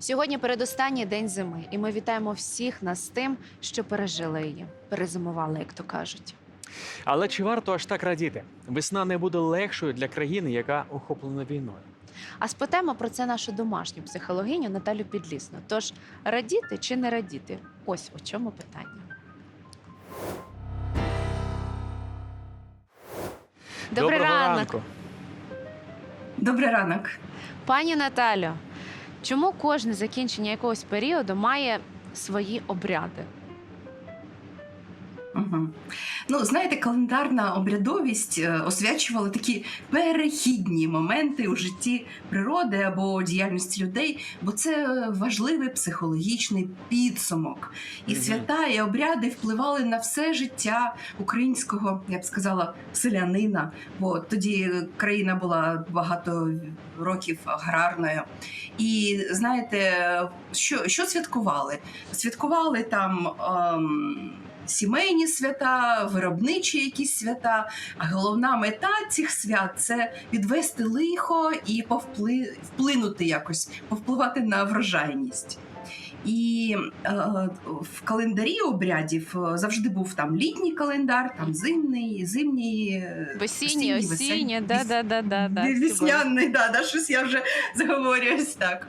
Сьогодні передостанній день зими, і ми вітаємо всіх нас з тим, що пережили її, перезимували, як то кажуть. Але чи варто аж так радіти? Весна не буде легшою для країни, яка охоплена війною. А спитаємо про це нашу домашню психологиню Наталю Підлісну. Тож радіти чи не радіти? Ось у чому питання. Добрий Доброго ранок, ранку. Добрий ранок. пані Наталю. Чому кожне закінчення якогось періоду має свої обряди? Угу. Ну, знаєте, календарна обрядовість е, освячувала такі перехідні моменти у житті природи або діяльності людей, бо це важливий психологічний підсумок. І свята і обряди впливали на все життя українського, я б сказала, селянина. Бо тоді країна була багато років аграрною. І знаєте, що, що святкували? Святкували там. Ем, Сімейні свята, виробничі якісь свята. А головна мета цих свят це відвести лихо і повпли... вплинути якось, повпливати на врожайність. І е, в календарі обрядів е, завжди був там літній календар, там зимний, зимній, е, Весінні, осінній, осінні, да, да, да, да, да. Вісняний, да, да, щось я вже заговорююсь так.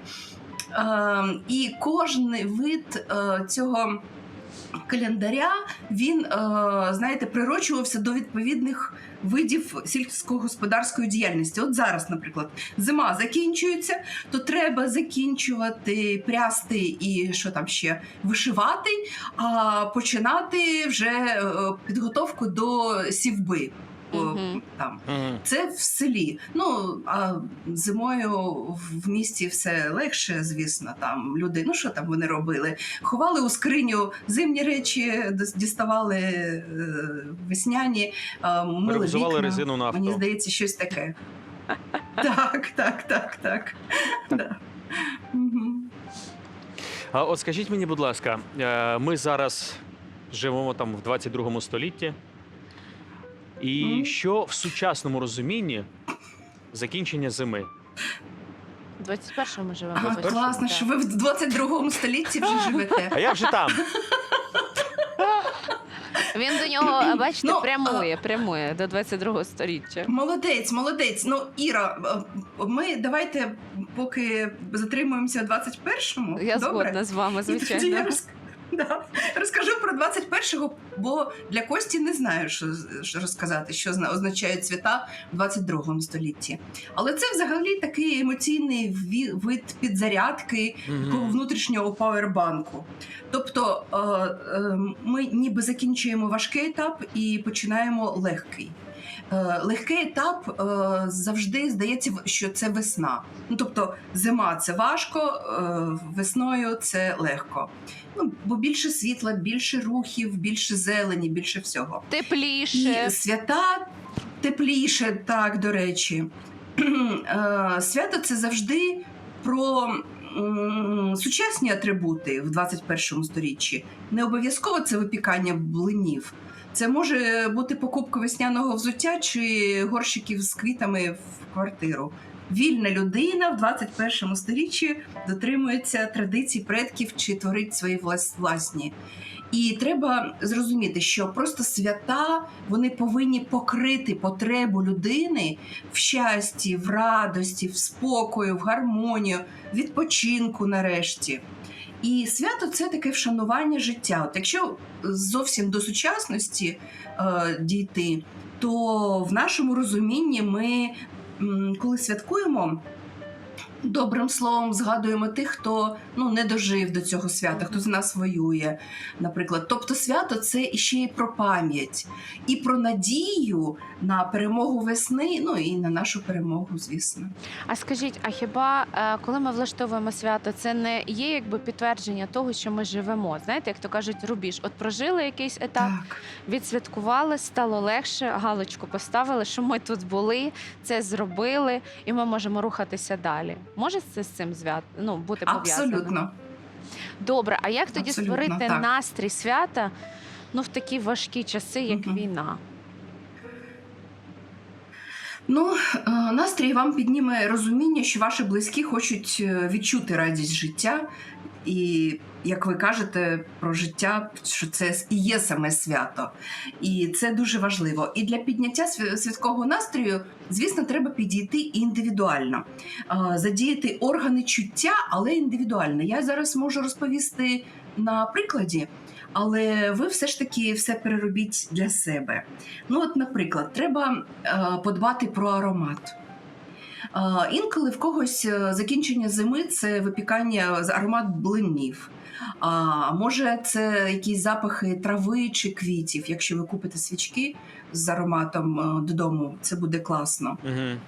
Е, і кожен вид е, цього календаря він, е, знаєте, прирочувався до відповідних видів сільськогосподарської діяльності. От зараз, наприклад, зима закінчується, то треба закінчувати прясти і що там ще вишивати, а починати вже е, підготовку до сівби. О, Там це в селі. Ну а зимою в місті все легше, звісно. Там люди, ну що там вони робили? Ховали у скриню зимні речі, діставали е, весняні, е, мили вікна. резину на авто. Мені здається, щось таке. Так, так, так, так. Да. А от скажіть мені, будь ласка, е, ми зараз живемо там в 22 столітті. І Мгм. що в сучасному розумінні закінчення зими? В 21-му живемо. А, класно, так. що ви в 22 столітті вже живете. А я вже там. Він до нього, бачите, Ну, прямує, прямує до 22-го сторіччя. Молодець, молодець. Ну, Іра, ми давайте поки затримуємося в 21-му. Я Добре? згодна з вами, І тоді я звичайно. да. розкажу про 21-го, бо для Кості не знаю, що, розказати, що зна- означають свята в 22 столітті. Але це взагалі такий емоційний вид підзарядки такого внутрішнього павербанку. Тобто е, е, ми ніби закінчуємо важкий етап і починаємо легкий. Е, Легкий етап е, завжди здається, що це весна. Ну тобто, зима це важко, е, весною це легко. Ну, бо більше світла, більше рухів, більше зелені, більше всього. Тепліше. І свята тепліше, так, до речі. Свято це завжди про сучасні атрибути в 21 сторіччі. Не обов'язково це випікання блинів. Це може бути покупка весняного взуття чи горщиків з квітами в квартиру. Вільна людина в 21 сторіччі дотримується традицій предків чи творить свої влас- власні. І треба зрозуміти, що просто свята вони повинні покрити потребу людини в щасті, в радості, в спокою, в гармонію, відпочинку нарешті. І свято це таке вшанування життя. От якщо зовсім до сучасності е, дійти, то в нашому розумінні ми, коли святкуємо, добрим словом згадуємо тих, хто ну, не дожив до цього свята, хто за нас воює, наприклад. Тобто свято це іще і про пам'ять, і про надію на перемогу весни, ну і на нашу перемогу, звісно. А скажіть, а хіба е, коли ми влаштовуємо свято, це не є якби підтвердження того, що ми живемо? Знаєте, як то кажуть, рубіж, от прожили якийсь етап, Так. відсвяткували, стало легше, галочку поставили, що ми тут були, це зробили, і ми можемо рухатися далі. Може це з цим зв'ят... ну, бути пов'язано? Абсолютно. Добре, а як тоді Абсолютно, створити так. настрій свята ну, в такі важкі часи, як угу. війна? Ну, е, настрій вам підніме розуміння, що ваші близькі хочуть е, відчути радість життя. І, як ви кажете про життя, що це і є саме свято. І це дуже важливо. І для підняття святкового настрою, звісно, треба підійти індивідуально, задіяти органи чуття, але індивідуально. Я зараз можу розповісти на прикладі, але ви все ж таки все переробіть для себе. Ну, от, наприклад, треба е, подбати про аромат. Інколи в когось е, закінчення зими це випікання з аромат блинів. А може, це якісь запахи трави чи квітів. Якщо ви купите свічки з ароматом е, додому, це буде класно. Угу.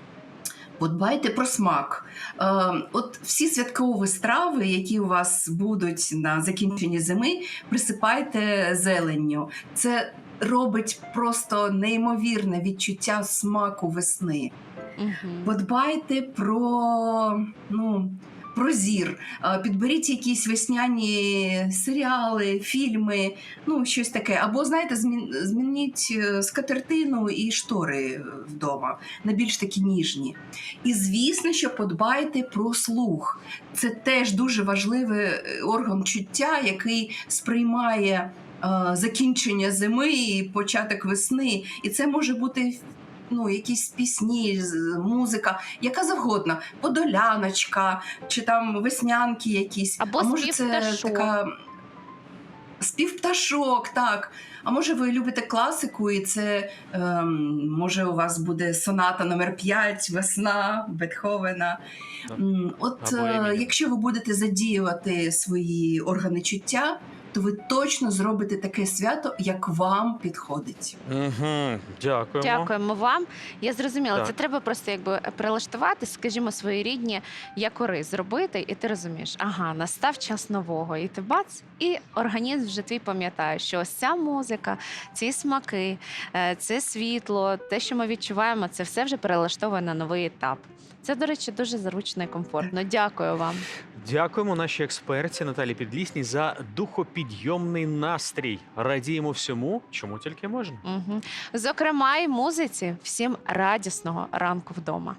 Подбайте про смак. Е, от всі святкові страви, які у вас будуть на закінченні зими, присипайте зеленню. Це робить просто неймовірне відчуття смаку весни. Мгм. Подбайте про, ну, про зір. Е, Підберіть якісь весняні серіали, фільми, ну щось таке. Або знаєте, змініть е, скатертину і штори вдома на більш такі ніжні. І звісно, що подбайте про слух. Це теж дуже важливий е, орган чуття, який сприймає. Закінчення зими і початок весни, і це може бути ну, якісь пісні, музика, яка завгодно, подоляночка, чи там веснянки якісь. Або а може це пташок. така спів пташок, так. А може ви любите класику, і це ем, може у вас буде соната номер 5 весна Бетховена. От е, якщо ви будете задіювати свої органи чуття, то ви точно зробите таке свято, як вам підходить. Угу. Дякуємо. Дякуємо вам. Я зрозуміла, Так. це треба просто якби прилаштувати, скажімо, свої рідні якори зробити, і ти розумієш, ага, настав час нового, і ти бац, і організм вже твій пам'ятає, що ось ця музика, ці смаки, е, це світло, те, що ми відчуваємо, це все вже перелаштовує на новий етап. Це, до речі, дуже зручно і комфортно. Дякую вам. Дякуємо нашій експерті Наталі Підлісній за духопідйомний настрій. Радіємо всьому, чому тільки можна. Угу. Зокрема, і музиці. Всім радісного ранку вдома.